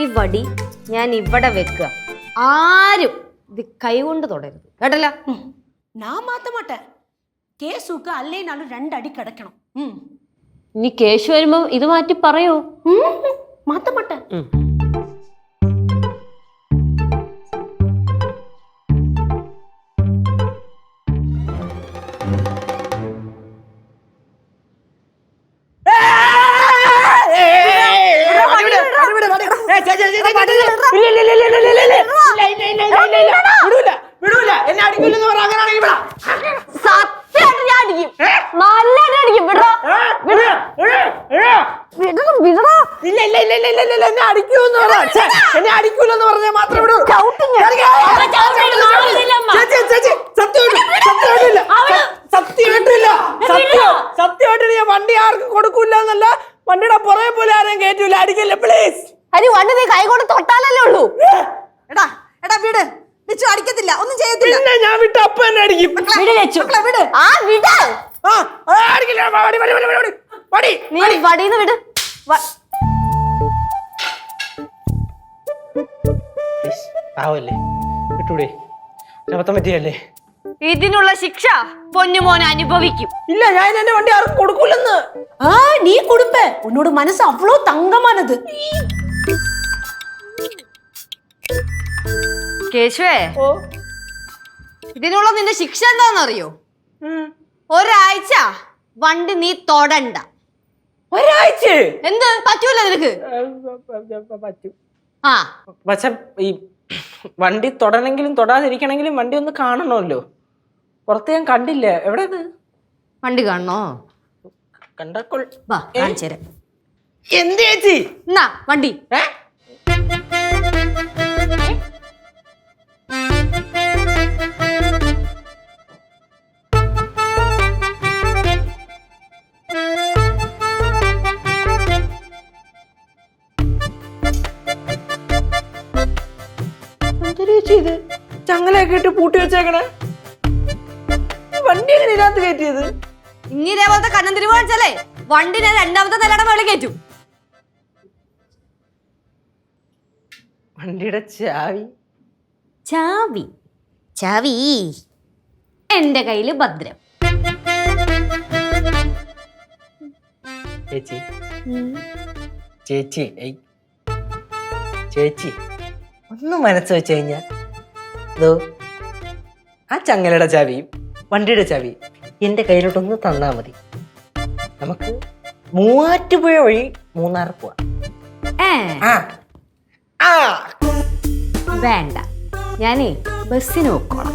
ഈ വടി ഞാൻ ഇവിടെ വെക്കുക. ആരും ഇത് കൈകൊണ്ട് തുടരുത്. കേട്ടല്ല? ഞാൻ മാത്രമാട്ടെ കേസുക്ക് അല്ലേനാലും രണ്ടടി കിടക്കണം. ഇനി കേശു വരുമ്പോ ഇത് മാറ്റി പറയോ? മാത്രമാട്ടെ വിടൂല വണ്ടി ആർക്കും കൊടുക്കൂല വണ്ടിയുടെ പുറകെ പോലെ ആരെയും കയറ്റൂല അടിക്കല്ലേ പ്ലീസ് അരി വണ്ടി നീ കൈ കൊണ്ട് തൊട്ടാലല്ലേ ഉള്ളൂ. എടാ എടാ വീട്. വിച്ചു അടിക്കത്തില്ല. ഒന്നും ചെയ്യത്തില്ല. പിന്നെ ഞാൻ വിട്ട് അപ്പ തന്നെ അടിക്കും. വിട് വെച്ചു വിട്. ആ വിട്. ആ അടിക്കില്ല. വടി വടി വടി വടി വടി. നീ വടിന്ന് വിട്. ഇതിനുള്ള ശിക്ഷ പൊന്നുമോൻ അനുഭവിക്കും. ഇല്ല ഞാൻ എന്റെ വണ്ടി ആർക്കും കൊടുക്കൂലെന്ന് ആ നീ കൊടുപ്പേ. ഉന്നോട് മനസ്സ് അവളോ തങ്കമാണത് കേശുവേ. ഓ. ഇതിനുള്ള നിന്റെ ശിക്ഷ എന്താണെന്നറിയോ. ഒരാഴ്ച വണ്ടി നീ തൊടണ്ട. ഒരാഴ്ച? എന്ത്? പറ്റൂല നിനക്ക്? ആ. പക്ഷെ ഈ വണ്ടി തൊടണെങ്കിലും തൊടാതിരിക്കണമെങ്കിലും വണ്ടി ഒന്ന് കാണണമല്ലോ. പുറത്ത് ഞാൻ കണ്ടില്ല. എവിടെ വണ്ടി കാണണോ? കണ്ടപ്പോൾ വാ കാണിച്ചു തരാം. എന്ത് ചേച്ചി? എന്നാ വണ്ടി. ഏ? ഇത്? ചങ്ങലയൊക്കെ ഇട്ട് പൂട്ടി വെച്ചേക്കണേ. വണ്ടി എങ്ങനെ ഇതിനകത്ത് കയറ്റിയത്? ഇനി ഇതേപോലത്തെ കണ്ണം തിരിവ് കാണിച്ചാലേ വണ്ടി ഞാൻ രണ്ടാമത്തെ നിലയുടെ മേളിൽ കയറ്റും. വണ്ടിയുടെ ചാവി. ചാവി. ചാവി. എന്റെ കയ്യിൽ ഭദ്രം. ചേച്ചി. ചേച്ചി. ചേച്ചി ഒന്ന് മനസ്സ് വെച്ച് കഴിഞ്ഞാൽ ഇതോ ആ ചങ്ങലയുടെ ചാവിയും വണ്ടിയുടെ ചാവിയും എന്റെ കയ്യിലോട്ടൊന്ന് തന്നാ മതി. നമുക്ക് മൂവാറ്റുപുഴ വഴി മൂന്നാർ പോവാം. ആ. വേണ്ട. ഞാനേ ബസ്സിന് പോക്കോളാം?